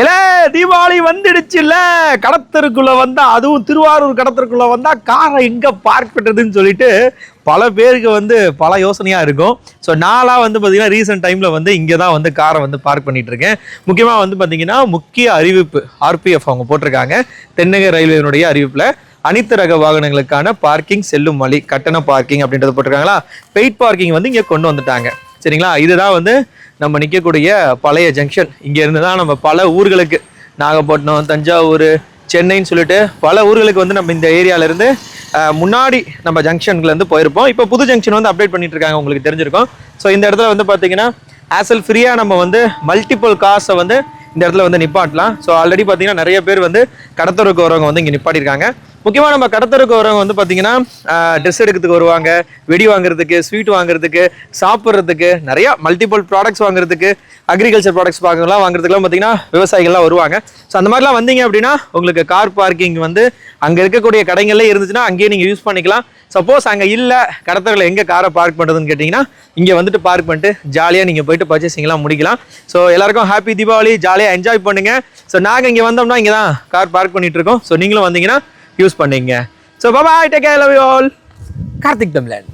ஏல தீபாவளி வந்துடுச்சுல்ல. கடத்தருக்குள்ள வந்தா அதுவும் திருவாரூர் கடத்தருக்குள்ள வந்தா காரை எங்க பார்க் பண்றதுன்னு சொல்லிட்டு பல பேருக்கு வந்து பல யோசனையாக இருக்கும். ஸோ நான்லாம் வந்து பார்த்தீங்கன்னா ரீசெண்ட் டைமில் வந்து இங்கே தான் வந்து காரை வந்து பார்க் பண்ணிகிட்ருக்கேன் இருக்கேன் முக்கியமாக வந்து பார்த்தீங்கன்னா முக்கிய அறிவிப்பு ஆர்பிஎஃப் அவங்க போட்டிருக்காங்க. தென்னக ரயில்வேனுடைய அறிவிப்பில் அனைத்து ரக வாகனங்களுக்கான பார்க்கிங் செல்லும் வழி கட்டண பார்க்கிங் அப்படின்றத போட்டிருக்காங்களா? பெய்ட் பார்க்கிங் வந்து இங்கே கொண்டு வந்துட்டாங்க. சரிங்களா? இதுதான் வந்து நம்ம நிற்கக்கூடிய பழைய ஜங்ஷன் இங்கேருந்து தான் நம்ம பல ஊர்களுக்கு நாகப்பட்டினம் தஞ்சாவூர் சென்னைன்னு சொல்லிட்டு பல ஊர்களுக்கு வந்து நம்ம இந்த ஏரியாவிலேருந்து முன்னாடி நம்ம ஜங்ஷன்லேருந்து போயிருப்போம். இப்போ புது ஜங்ஷன் வந்து அப்டேட் பண்ணிட்டு இருக்காங்க உங்களுக்கு தெரிஞ்சிருக்கும். ஸோ இந்த இடத்துல வந்து பார்த்தீங்கன்னா ஆசல் ஃப்ரீயாக நம்ம வந்து மல்டிபிள் காசை வந்து இந்த இடத்துல வந்து நிப்பாட்டலாம். ஸோ ஆல்ரெடி பார்த்தீங்கன்னா நிறைய பேர் வந்து கடத்தருக்கு வரவங்க வந்து இங்கே நிப்பாட்டியிருக்காங்க. முக்கியமாக நம்ம கடத்தருக்கு வரவங்க வந்து பார்த்தீங்கன்னா ட்ரெஸ் எடுக்கிறதுக்கு வருவாங்க வெடி வாங்குறதுக்கு ஸ்வீட் வாங்குறதுக்கு சாப்பிட்றதுக்கு நிறைய மல்டிபிள் ப்ராடக்ட்ஸ் வாங்குறதுக்கு அக்ரிகல்ச்சர் ப்ராடக்ட்ஸ் பார்க்கலாம் வாங்குறதுக்குலாம் பார்த்தீங்கன்னா விவசாயிகள்லாம் வருவாங்க. ஸோ அந்த மாதிரிலாம் வந்தீங்க அப்படின்னா உங்களுக்கு கார் பார்க்கிங் வந்து அங்கே இருக்கக்கூடிய கடைங்களே இருந்துச்சுன்னா அங்கேயே நீங்கள் யூஸ் பண்ணிக்கலாம். சப்போஸ் அங்கே இல்லை கடத்தரில் எங்கே காரை பார்க் பண்ணுறதுன்னு கேட்டிங்கன்னா இங்கே வந்துட்டு பார்க் பண்ணிட்டு ஜாலியாக நீங்கள் போயிட்டு பர்ச்சேசிங்லாம் முடிக்கலாம். ஸோ எல்லாருக்கும் ஹாப்பி தீபாவளி ஜாலியாக என்ஜாய் பண்ணுங்கள் ஸோ நாங்கள் இங்கே வந்தோம்னா இங்கே தான் கார் பார்க் பண்ணிகிட்ருக்கோம் இருக்கோம். ஸோ நீங்களும் வந்தீங்கன்னா யூஸ் பண்ணிங்க. So bye take care love you all Karthik தம்லேண்ட்